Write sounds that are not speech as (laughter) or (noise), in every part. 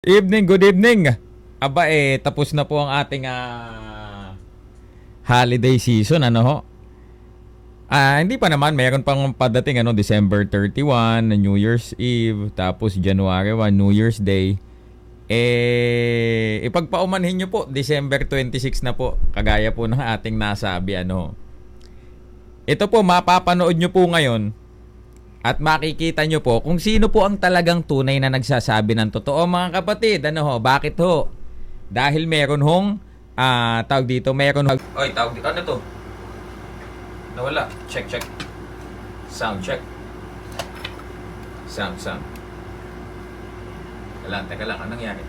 Evening, good evening. Aba eh, tapos na po ang ating ah, holiday season, ano ho? Ah, hindi pa naman, mayroon pang padating ano, December 31, New Year's Eve, tapos January 1, New Year's Day. Eh, ipagpaumanhin nyo po, December 26 na po, kagaya po ng ating nasabi, ano. Ito po, mapapanood nyo po ngayon, at makikita nyo po kung sino po ang talagang tunay na nagsasabi ng totoo mga kapatid. Ano ho? Bakit ho? Dahil meron hong ah tawag dito, meron hong... Oy, tawag dito. Ano to? Nawala. Check, check. Sound check. Sound, sound. Teka lang, teka lang. Anong nangyari?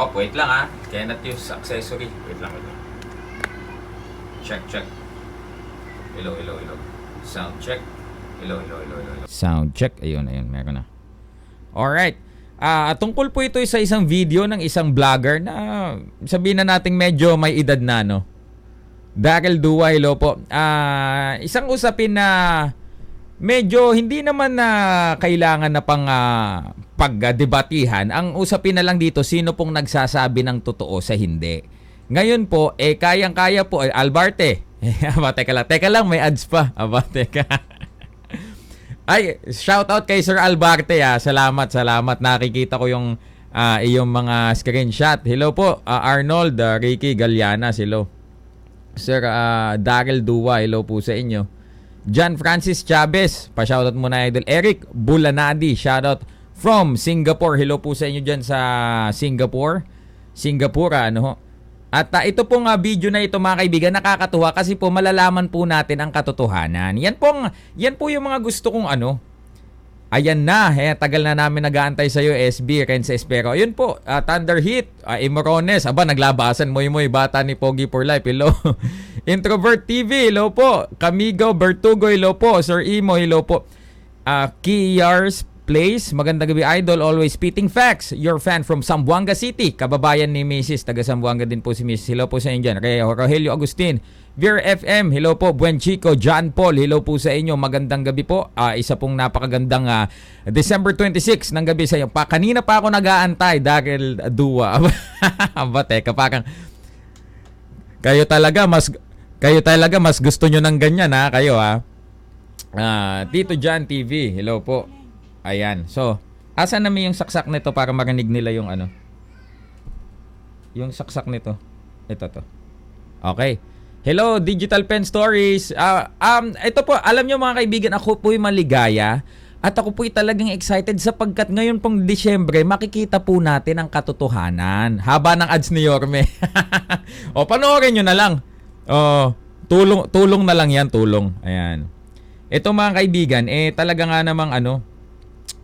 Oh, wait lang ah. Cannot use accessory. Wait lang, wait lang. Check, check. Hello, hello, hello. Sound check. Hello, hello, hello, hello. Sound check. Ayun, ayun. Meron na. Alright. Ah, tungkol po ito sa isang video ng isang vlogger na sabihin na nating medyo may edad na, no? Daryl Dua, hello po. Ah, isang usapin na medyo hindi naman na kailangan na pang ah, pagdebatihan. Ang usapin na lang dito, sino pong nagsasabi ng totoo sa hindi. Ngayon po, eh, kayang-kaya po, eh, Albarte. (laughs) Aba, teka lang, teka lang, may ads pa. Aba, teka. Ay, shout out kay Sir Albarte ah. Salamat, salamat. Nakikita ko yung ah, iyong mga screenshot. Hello po, ah, Arnold, ah, Ricky Galiana, hello. Sir ah, Daryl Dua, hello po sa inyo. John Francis Chavez, pa-shoutout muna idol. Eric Bulanadi, shoutout from Singapore. Hello po sa inyo dyan sa Singapore. Singapore, ano ho. At ah, ito pong ah, video na ito mga kaibigan nakakatuwa kasi po malalaman po natin ang katotohanan. Yan pong yan po yung mga gusto kong ano. Ayan na, eh, tagal na namin nag-aantay sa iyo SB Renz Espero. Ayun po, ah, Thunder Hit, uh, Imorones, aba naglabasan mo yung bata ni Pogi for Life. Hello. (laughs) Introvert TV, hello po. Camigo Bertugo, hello po. Sir Imo, hello po. Uh, Kiyars Place, magandang gabi idol, always spitting facts. Your fan from Zamboanga City, kababayan ni Mrs. Taga Zamboanga din po si Mrs. Hello po sa inyo dyan. Kay Rogelio Agustin, Veer FM, hello po. Buen Chico, John Paul, hello po sa inyo. Magandang gabi po. Ah, isa pong napakagandang ah, December 26 ng gabi sa inyo. Pa, kanina pa ako nag-aantay dahil duwa. (laughs) Aba, teka, parang kayo talaga mas kayo talaga mas gusto nyo ng ganyan ha, kayo ha. Ah, Tito John TV, hello po. Ayan. So, asan naman yung saksak nito para marinig nila yung ano? Yung saksak nito. Ito to. Okay. Hello, Digital Pen Stories. Ah, um, ito po, alam nyo mga kaibigan, ako po'y maligaya. At ako po'y talagang excited sapagkat ngayon pong Disyembre, makikita po natin ang katotohanan. Haba ng ads ni Yorme. (laughs) o, panoorin nyo na lang. O, tulong, tulong na lang yan, tulong. Ayan. Ito mga kaibigan, eh talaga nga namang ano,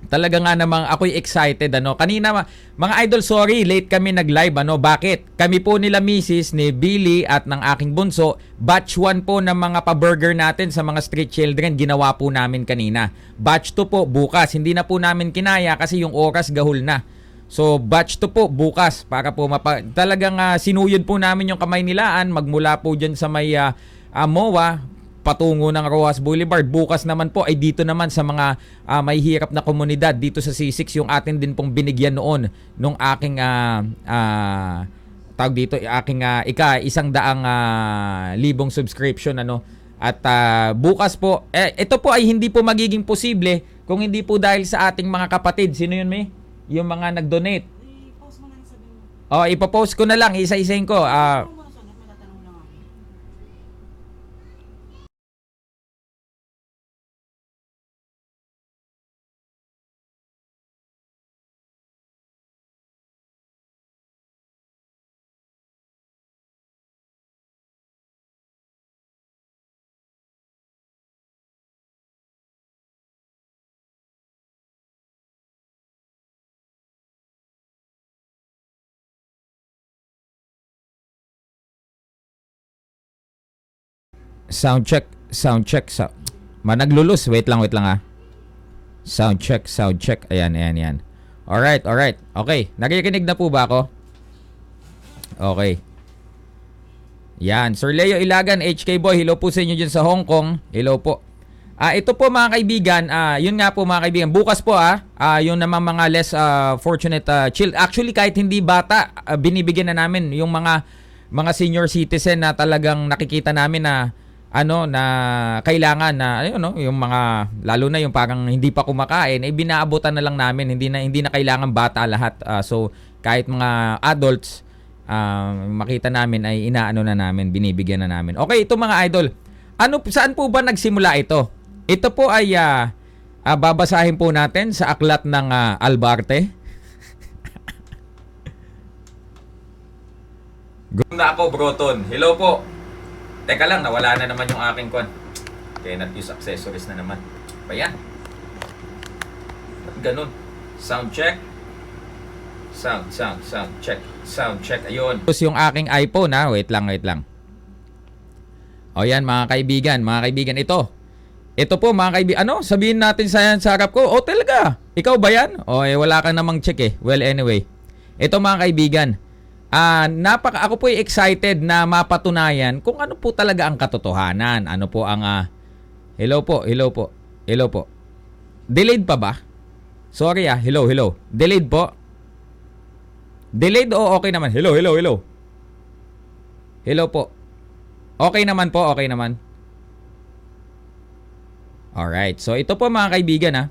talaga nga namang ako'y excited ano. Kanina mga idol sorry late kami nag-live ano. Bakit? Kami po nila Mrs. ni Billy at ng aking bunso, batch 1 po ng mga pa-burger natin sa mga street children ginawa po namin kanina. Batch 2 po bukas. Hindi na po namin kinaya kasi yung oras gahol na. So batch 2 po bukas para po mapa- talagang ah, sinuyod po namin yung kamay nilaan magmula po diyan sa may ah, ah, MOA patungo ng Rojas Boulevard. Bukas naman po ay dito naman sa mga ah, may hirap na komunidad dito sa C6 yung atin din pong binigyan noon nung aking ah, ah, tawag dito aking ah, ika isang daang ah, libong subscription ano. At ah, bukas po eh, ito po ay hindi po magiging posible kung hindi po dahil sa ating mga kapatid. Sino yun may? Yung mga nag-donate. Oh ipopost ko na lang isa-isahin ko. Ah Sound check, sound check. So, managlulus. Wait lang, wait lang ah. Sound check, sound check. Ayan, ayan, ayan. Alright, alright. Okay, nakikinig na po ba ako? Okay. Yan, Sir Leo Ilagan, HK Boy, hello po sa inyo dyan sa Hong Kong. Hello po. Ah, ito po mga kaibigan, ah, yun nga po mga kaibigan, bukas po ah, ah yung naman mga less ah, fortunate ah, child. Actually kahit hindi bata, ah, binibigyan na namin yung mga mga senior citizen na talagang nakikita namin na ano na kailangan na ayun no yung mga lalo na yung parang hindi pa kumakain eh binaabutan na lang namin. Hindi na hindi na kailangan bata lahat. Ah, so kahit mga adults ah, makita namin ay inaano na namin binibigyan na namin. Okay ito mga idol. Ano saan po ba nagsimula ito? Ito po ay ah, ah, babasahin po natin sa aklat ng ah, Albarte. Gum na ako, Broton. Hello po. Teka lang, nawala na naman yung aking kwan. Kaya not use accessories na naman. Ba yan? Ba't ganun? Sound check. Sound, sound, sound check. Sound check. Ayun. Tapos yung aking iPhone ha. Wait lang, wait lang. O yan mga kaibigan, mga kaibigan. Ito. Ito po mga kaibigan. Ano? Sabihin natin sa, sa harap ko. O talaga? Ikaw ba yan? O eh, wala kang namang check eh. Well anyway. Ito mga kaibigan. Ah, napaka ako po excited na mapatunayan kung ano po talaga ang katotohanan. Ano po ang ah, Hello po, hello po. Hello po. Delayed pa ba? Sorry ah, hello, hello. Delayed po. Delayed o okay naman? Hello, hello, hello. Hello po. Okay naman po, okay naman. Alright, so ito po mga kaibigan ha.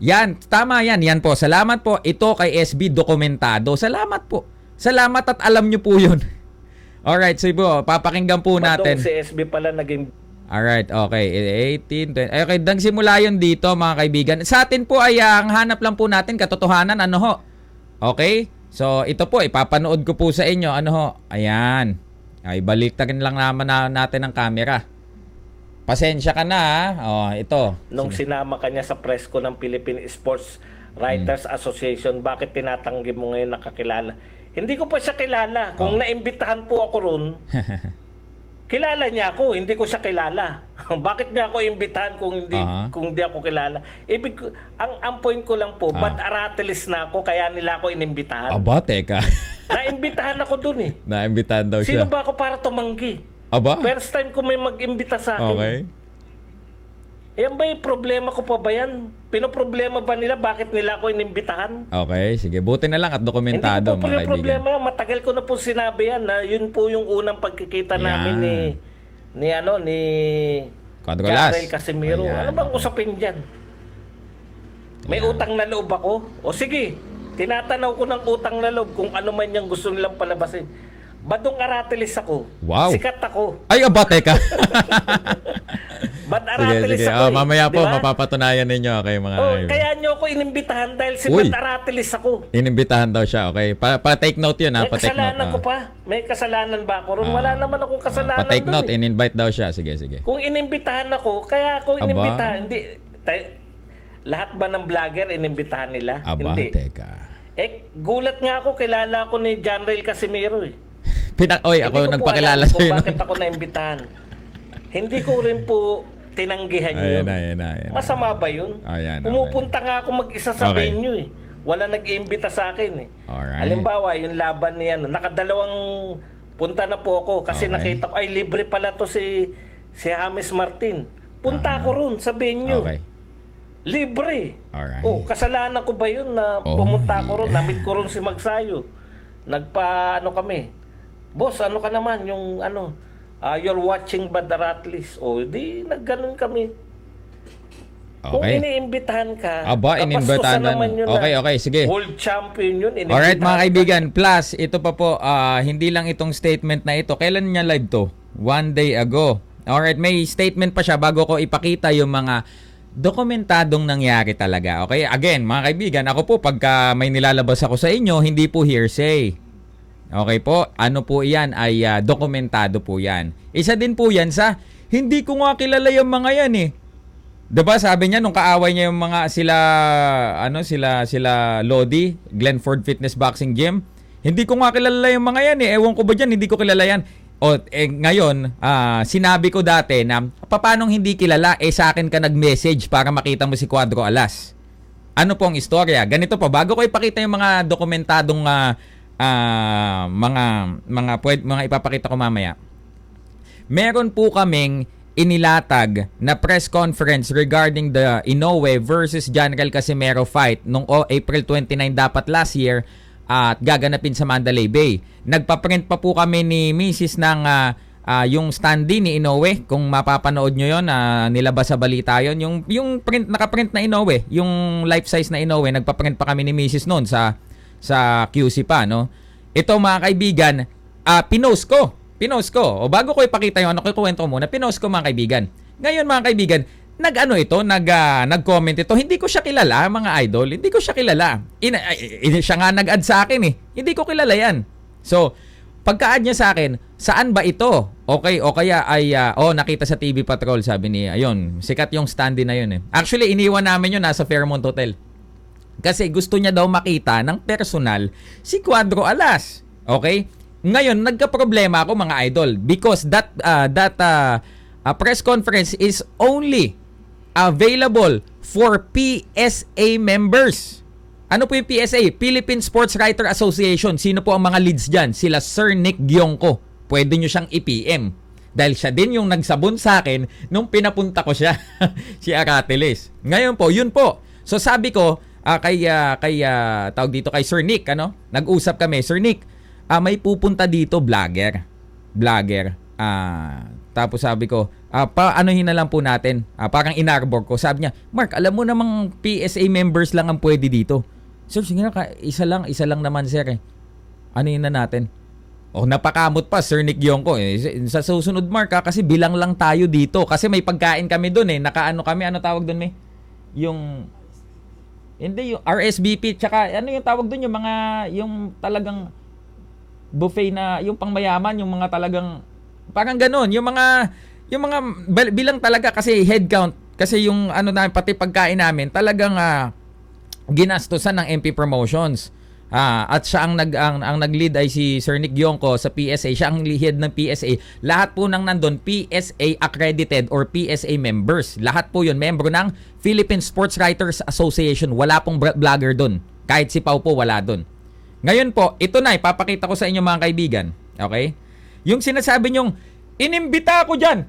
Yan, tama yan. Yan po. Salamat po. Ito kay SB Dokumentado. Salamat po. Salamat at alam nyo po yun. (laughs) Alright, so po, papakinggan po natin. Badong si SB pala naging Alright, okay. 18, 20. Okay, nagsimula yun dito mga kaibigan. Sa atin po ay ah, ang hanap lang po natin katotohanan. Ano ho? Okay? So, ito po, ipapanood ko po sa inyo. Ano ho? Ayan. Ay, baliktarin lang naman na, natin ang camera. Pasensya ka na ha. Oh, ito. nung sinama kanya sa press ko ng Philippine Sports Writers Hmm. Association, bakit tinatanggi mo ngayon nakakilala? Hindi ko pa siya kilala. Kung Oh. naimbitahan po ako ron, (laughs) kilala niya ako, hindi ko siya kilala. (laughs) bakit niya ako imbitahan kung hindi Aha. kung hindi ako kilala? Ibig ko- ang ang point ko lang po, Ah. ba't aratilis na ako kaya nila ako inimbitahan? Aba, teka. Naimbitahan ako dun eh. (laughs) Naimbitahan daw Sino siya. ba ako para tumanggi? Aba? First time ko may mag-imbita sa akin. Okay. Yan ba yung problema ko pa ba yan? Pinoproblema ba nila bakit nila ako inimbitahan? Okay, sige. Buti na lang at dokumentado, Hindi ko po mga kaibigan. problema. Matagal ko na po sinabi yan na yun po yung unang pagkikita Yan. namin ni ni ano ni Quadrolas. Jarrell Casimiro. Ayan, Ano bang usapin dyan? May Ayan. utang na loob ako? O sige, tinatanaw ko ng utang na loob kung ano man yung gusto nilang palabasin. Badong aratilis ako. Wow. Sikat ako. Ay, aba, teka. (laughs) Bad sige, aratilis sige. ako. Oh, eh. mamaya po, Di ba? mapapatunayan ninyo. Okay, mga Oh, kaibigan. kaya nyo ako inimbitahan dahil si Uy. Bad aratilis ako. Inimbitahan daw siya, okay? Pa, pa take note yun, ha? May Pa take note. kasalanan ah. ko pa. May kasalanan ba ako ron? Ah. Wala naman akong kasalanan Pa take note, eh. in-invite daw siya. Sige, sige. Kung inimbitahan ako, kaya ako Aba. inimbitahan. Hindi, tay- lahat ba ng vlogger inimbitahan nila? Aba, Hindi. teka. Eh, gulat nga ako, kilala ako ni John Rail Casimiro eh. Pina Oy, ako ko po nagpakilala sa iyo. bakit ako naimbitahan. Hindi ko rin po tinanggihan Ayan yun. ayan ayan. Masama ba yun? Ayan. Pumupunta nga ako mag-isa sa Okay. venue eh. Wala nag-iimbita sa akin eh. Alright. Halimbawa, yung laban niya, nakadalawang punta na po ako kasi Okay. nakita ko, ay libre pala to si, si James Martin. Punta Ah. ako ron sa venue. Okay. Libre. Alright. Oh, kasalanan ko ba yun na Oh, pumunta ako ron, yeah. namit ko ron si Magsayo. Nagpa, ano kami, Boss, ano ka naman, yung ano, ah, you're watching Bad Ratlis. O, di, nagganon kami. Kung Okay. iniimbitahan ka, Aba, inimbitahan na- naman yun Okay, na okay, sige. World champion yun. inimbitahan Alright mga ka. kaibigan, plus ito pa po, ah, hindi lang itong statement na ito. Kailan niya live to? One day ago. Alright, may statement pa siya bago ko ipakita yung mga dokumentadong nangyari talaga. Okay, again mga kaibigan, ako po pagka may nilalabas ako sa inyo, hindi po hearsay. Okay po, ano po yan ay ah, dokumentado po yan. Isa din po yan sa, hindi ko nga kilala yung mga yan eh. 'Di ba sabi niya nung kaaway niya yung mga sila ano sila sila Lodi, Glenford Fitness Boxing Gym. Hindi ko nga kilala yung mga yan eh. Ewan ko ba diyan, hindi ko kilala yan. O eh, ngayon, ah, sinabi ko dati na paanong hindi kilala eh sa akin ka nag-message para makita mo si Cuadro Alas. Ano pong istorya? Ganito po, bago ko ipakita yung mga dokumentadong ah, ah, mga mga pwed, mga ipapakita ko mamaya. Meron po kaming inilatag na press conference regarding the Inoue versus General Casimero fight nung o, April 29 dapat last year at gaganapin sa Mandalay Bay. Nagpa-print pa po kami ni Mrs. ng ah, ah, yung standee ni Inoue. Kung mapapanood nyo yun, ah, nilabas sa balita yun. Yung, yung print, nakaprint na Inoue, yung life size na Inoue, nagpa-print pa kami ni Mrs. noon sa, sa QC pa. No? Ito mga kaibigan, ah pinost ko. Pinost ko. O bago ko ipakita yung ano, ko muna, pinost ko mga kaibigan. Ngayon mga kaibigan, nag-ano ito, nag, ah, nag-comment ito. Hindi ko siya kilala, mga idol. Hindi ko siya kilala. Ay, ay, siya nga nag-add sa akin eh. Hindi ko kilala yan. So, pagka-add niya sa akin, saan ba ito? Okay, o kaya ay, ah, oh, nakita sa TV Patrol, sabi niya. Ayun, sikat yung standee na yun eh. Actually, iniwan namin yun nasa Fairmont Hotel. Kasi gusto niya daw makita ng personal si Cuadro Alas. Okay? Ngayon, nagka-problema ako mga idol because that uh, that uh, uh, press conference is only available for PSA members. Ano po yung PSA? Philippine Sports Writer Association. Sino po ang mga leads dyan? Sila Sir Nick Gionco. Pwede nyo siyang i-PM. Dahil siya din yung nagsabon sa akin nung pinapunta ko siya, (laughs) si Arateles. Ngayon po, yun po. So sabi ko, ah, kay, ah, kay ah, tawag dito kay Sir Nick, ano? Nag-usap kami, Sir Nick, ah, may pupunta dito vlogger. Vlogger. Ah, tapos sabi ko, ah, paanohin na lang po natin. Ah, parang inarbor ko. Sabi niya, Mark, alam mo namang PSA members lang ang pwede dito. Sir, sige na, isa lang, isa lang naman sir eh. Ano na natin? Oh, napakamot pa Sir Nick Yongko eh. Sa susunod Mark ha, kasi bilang lang tayo dito. Kasi may pagkain kami doon eh. Nakaano kami, ano tawag doon may? Yung hindi yung RSVP tsaka ano yung tawag doon yung mga yung talagang buffet na yung pangmayaman, yung mga talagang parang ganun, yung mga yung mga bilang talaga kasi head count kasi yung ano na pati pagkain namin talagang ah, ginastosan ng MP Promotions. Ah, at siya ang nag ang, ang nag-lead ay si Sir Nick Yongko sa PSA. Siya ang head ng PSA. Lahat po ng nandun PSA accredited or PSA members. Lahat po 'yun membro ng Philippine Sports Writers Association. Wala pong vlogger doon. Kahit si Pau po wala doon. Ngayon po, ito na ipapakita ko sa inyo mga kaibigan. Okay? Yung sinasabi nyong inimbita ako diyan.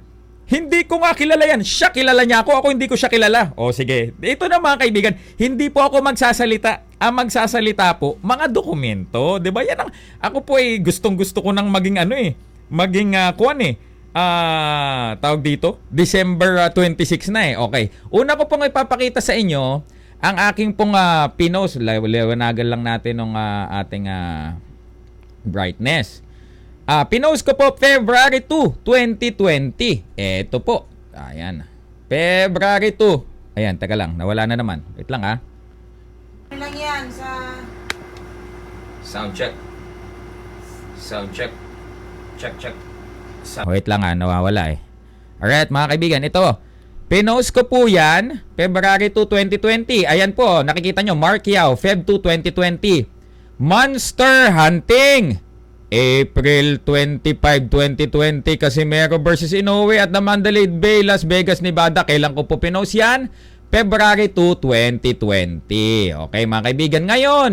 Hindi ko nga kilala yan. Siya kilala niya ako. Ako hindi ko siya kilala. O sige. Ito na mga kaibigan. Hindi po ako magsasalita. Ang magsasalita po, mga dokumento. ba Yan ang, ako po ay gustong gusto ko nang maging ano eh. Maging uh, kuwan eh. Ah, tawag dito, December ah, 26 na eh. Okay. Una ko pong ipapakita sa inyo ang aking pong uh, pinos. Liwanagan lang natin ng ating ah, brightness. Ah, pinost ko po February 2, 2020. Eto po. Ayan. February 2. Ayan, teka lang. Nawala na naman. Wait lang ah. Ano lang yan sa... Sound check. Sound check. Check, check. Sound. Wait lang ah, nawawala eh. Alright, mga kaibigan, ito. Pinost ko po yan, February 2, 2020. Ayan po, nakikita nyo, Mark Yao, Feb 2, 2020. Monster Hunting! April 25, 2020, Casimero versus Inoue at the Mandalay Bay, Las Vegas, Nevada. Kailan ko po pinost yan? February 2, 2020. Okay mga kaibigan, ngayon,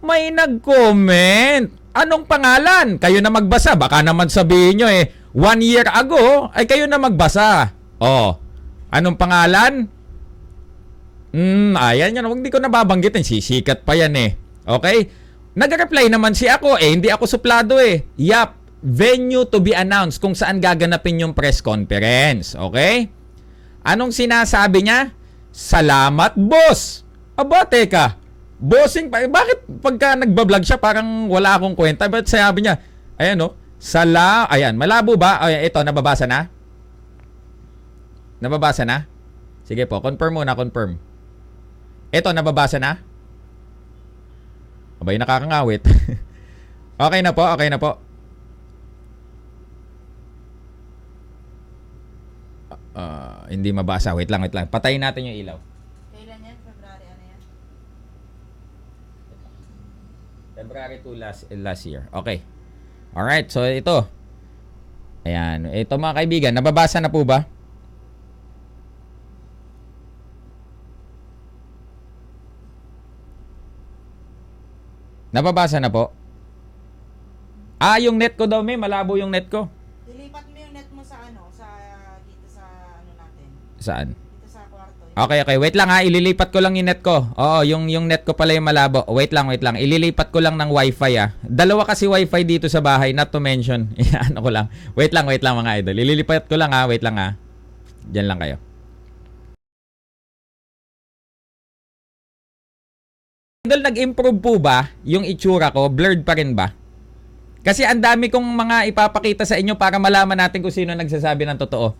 may nag-comment. Anong pangalan? Kayo na magbasa. Baka naman sabihin nyo eh, one year ago, ay kayo na magbasa. Oh, anong pangalan? Hmm, ayan yan. Huwag di ko nababanggitin. Sisikat pa yan eh. Okay? Nag-reply naman si ako eh. Hindi ako suplado eh. Yap. Venue to be announced kung saan gaganapin yung press conference. Okay? Anong sinasabi niya? Salamat, boss. Aba, teka. Bossing Bakit pagka nagbablog siya parang wala akong kwenta? Ba't sabi niya? Ayan no. Sala. Ayan. Malabo ba? Ayan, ito. Nababasa na? Nababasa na? Sige po. Confirm muna. Confirm. Ito. Nababasa na? Abay, nakakangawit. (laughs) okay na po. Okay na po. Ah, hindi mabasa. Wait lang, wait lang. Patayin natin yung ilaw. Kailan yan? February ano yan? February 2 last, eh, last year. Okay. Alright, so ito. Ayan. Ito mga kaibigan, nababasa na po ba? Nababasa na po? Ah, yung net ko daw may malabo yung net ko. Dilipat mo yung net mo sa ano, sa dito sa Saan? Dito sa kwarto. Okay, okay. Wait lang ha. Ililipat ko lang yung net ko. Oo, yung, yung net ko pala yung malabo. Wait lang, wait lang. Ililipat ko lang ng wifi ah. Dalawa kasi wifi dito sa bahay, not to mention. (laughs) Yan, ako lang. Wait lang, wait lang mga idol. Ililipat ko lang ha. Wait lang ha. Diyan lang kayo. Idol, nag-improve po ba yung itsura ko? Blurred pa rin ba? Kasi ang dami kong mga ipapakita sa inyo para malaman natin kung sino nagsasabi ng totoo.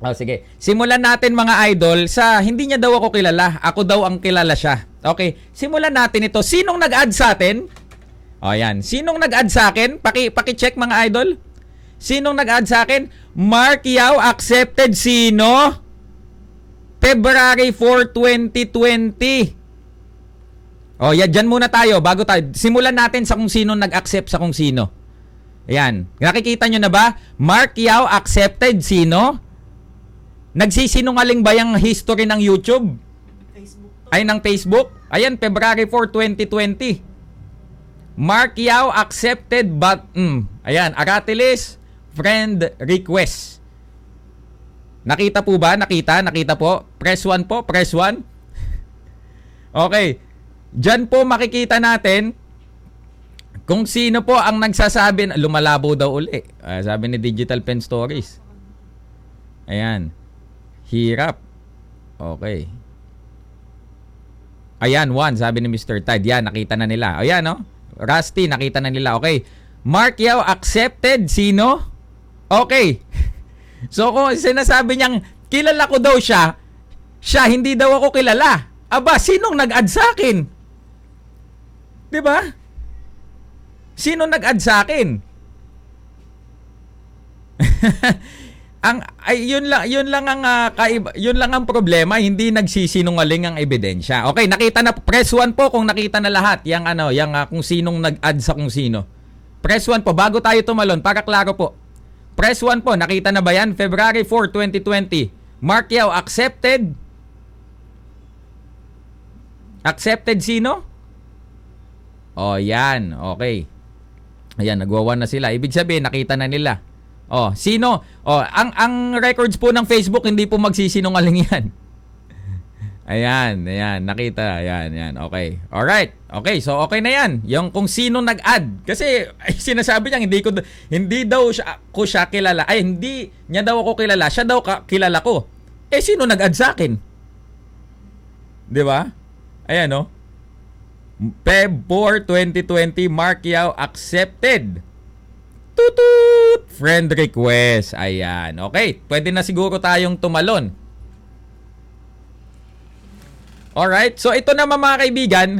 Oh, sige. Simulan natin mga idol sa hindi niya daw ako kilala. Ako daw ang kilala siya. Okay. Simulan natin ito. Sinong nag-add sa atin? Oh, yan. Sinong nag-add sa akin? Paki paki-check mga idol. Sinong nag-add sa akin? Mark Yao accepted sino? February 4, 2020. Oh, yan dyan muna tayo bago tayo. Simulan natin sa kung sino nag-accept sa kung sino. Ayan. Nakikita nyo na ba? Mark Yao accepted sino? Nagsisinungaling ba yung history ng YouTube? Facebook to. Ay, ng Facebook? Ayan, February 4, 2020. Mark Yao accepted but... Mm, ayan, Aratilis friend request. Nakita po ba? Nakita? Nakita po? Press 1 po? Press 1? okay. Diyan po makikita natin kung sino po ang nagsasabi na lumalabo daw uli. Ah, sabi ni Digital Pen Stories. Ayan. Hirap. Okay. Ayan, one, sabi ni Mr. Tide. Yan, nakita na nila. Ayan, no? Rusty, nakita na nila. Okay. Mark Yao accepted. Sino? Okay. So, kung sinasabi niyang kilala ko daw siya, siya, hindi daw ako kilala. Aba, sinong nag-add sa akin? 'Di ba? Sino nag-add sa akin? (laughs) ang ay yun lang yun lang ang ah, kaiba- yun lang ang problema hindi nagsisinungaling ang ebidensya okay nakita na press 1 po kung nakita na lahat yang ano yang ah, kung sinong nag-add sa kung sino press 1 po bago tayo tumalon para klaro po press 1 po nakita na ba yan February 4 2020 Mark Yao accepted accepted sino oh yan okay Ayan, nagwawan na sila. Ibig sabihin, nakita na nila. Oh, sino? Oh, ang ang records po ng Facebook hindi po magsisinungaling (laughs) 'yan. Ayan, ayan, nakita. Ayan, ayan. Okay. All right. Okay, so okay na 'yan. Yung kung sino nag-add kasi (laughs) ay, sinasabi niya hindi ko hindi daw siya ko siya kilala. Ay, hindi niya daw ako kilala. Siya daw ka, kilala ko. Eh sino nag-add sa akin? 'Di ba? Ayan, oh. Feb 4, 2020, Mark Yao accepted. Tutut! Friend request. Ayan. Okay. Pwede na siguro tayong tumalon. Alright. So, ito naman mga kaibigan.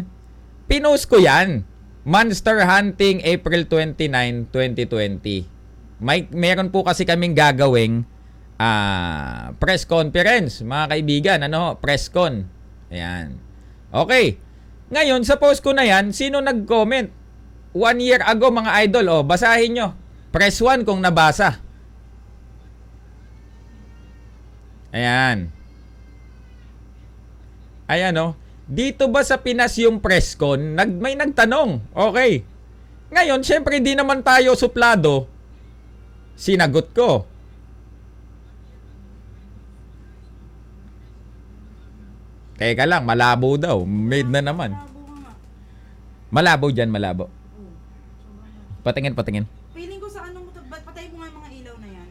Pinost ko yan. Monster Hunting April 29, 2020. May, meron po kasi kaming gagawing ah, press conference, mga kaibigan. Ano? Press con. Ayan. Okay. Ngayon, sa post ko na yan, sino nag-comment? One year ago, mga idol, oh, basahin nyo. Press 1 kung nabasa. Ayan. Ayan, oh. Dito ba sa Pinas yung press con? Nag, may nagtanong. Okay. Ngayon, syempre, di naman tayo suplado. Sinagot ko. Teka lang, malabo daw. Made na naman. Malabo dyan, malabo. Patingin, patingin. Feeling ko sa ano to- ba't patay mo nga yung mga ilaw na yan.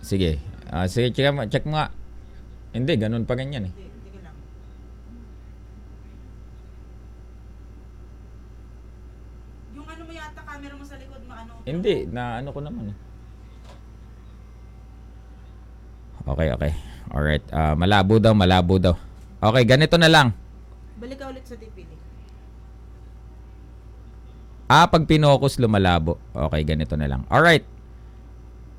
Sige. Ah, sige, check mo, check mo nga. Hindi, ganun pa rin yan eh. Yung ano mo yata, camera mo sa likod, maano. Hindi, na ano ko naman eh. Okay, okay. Alright. Ah, malabo daw, malabo daw. Okay, ganito na lang. Balik ka ulit sa DPD. Ah, pag pinokus, lumalabo. Okay, ganito na lang. Alright.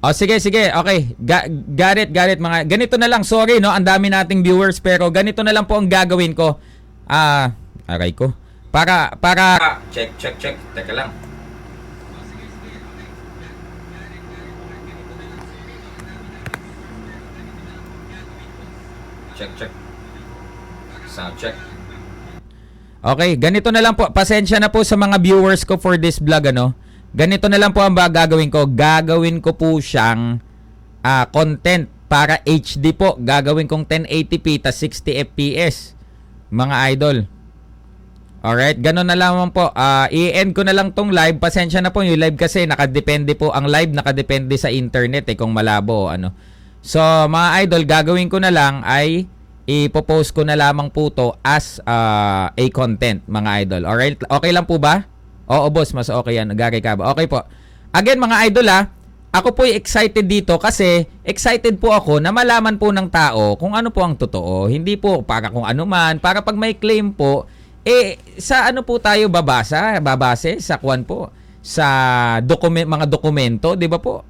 O, sige, sige. Okay. Ga- got it, got it, mga... Ganito na lang. Sorry, no? Ang dami nating viewers. Pero ganito na lang po ang gagawin ko. Ah, aray ko. Para, para... check, check, check. Teka lang. Check, check. Sound check. Okay, ganito na lang po. Pasensya na po sa mga viewers ko for this vlog ano. Ganito na lang po ang gagawin ko. Gagawin ko po siyang ah, content para HD po. Gagawin kong 1080p ta 60 FPS. Mga idol. Alright, ganun na lamang po. Ah, i-end ko na lang tong live. Pasensya na po yung live kasi nakadepende po. Ang live nakadepende sa internet eh kung malabo ano. So, mga idol, gagawin ko na lang ay ipopost ko na lamang po to as ah, a content, mga idol. Alright, okay lang po ba? Oo, boss, mas okay yan. Gary ka ba? Okay po. Again, mga idol ah, ako po excited dito kasi excited po ako na malaman po ng tao kung ano po ang totoo. Hindi po para kung ano man, para pag may claim po, eh, sa ano po tayo babasa, babase sa kwan po, sa dokument, mga dokumento, di ba po?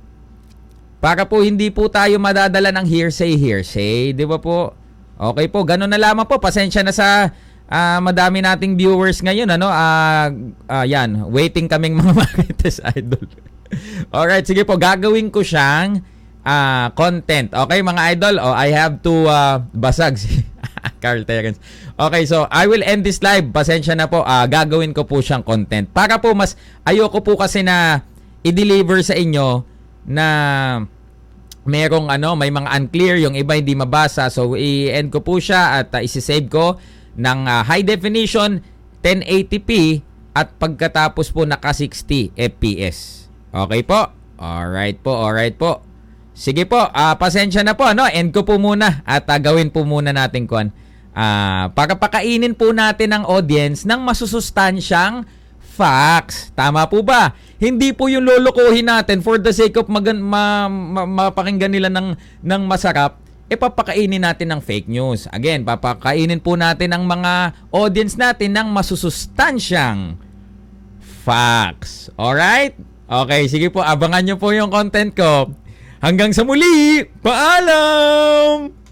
Para po hindi po tayo madadala ng hearsay, hearsay, di ba po? Okay po, ganun na lamang po. Pasensya na sa ah, madami nating viewers ngayon, ano? Ah, ah, yan, waiting kaming mga (laughs) Marites Idol. Alright, sige po, gagawin ko siyang ah, content. Okay, mga idol, oh, I have to ah, basag si (laughs) Carl Terence. Okay, so I will end this live. Pasensya na po, ah, gagawin ko po siyang content. Para po mas, ayoko po kasi na i-deliver sa inyo na merong ano, may mga unclear, yung iba hindi mabasa. So, i-end ko po siya at uh, isi-save ko ng ah, high definition 1080p at pagkatapos po naka 60 FPS. Okay po? Alright po, alright po. Sige po, ah, pasensya na po, no? End ko po muna at ah, gawin po muna natin kon. Ah, para pakainin po natin ang audience ng masusustansyang facts. Tama po ba? Hindi po yung lolokohin natin for the sake of magan, ma, ma- mapakinggan nila ng, ng masarap, e papakainin natin ng fake news. Again, papakainin po natin ang mga audience natin ng masusustansyang facts. Alright? Okay, sige po, abangan nyo po yung content ko. Hanggang sa muli, paalam!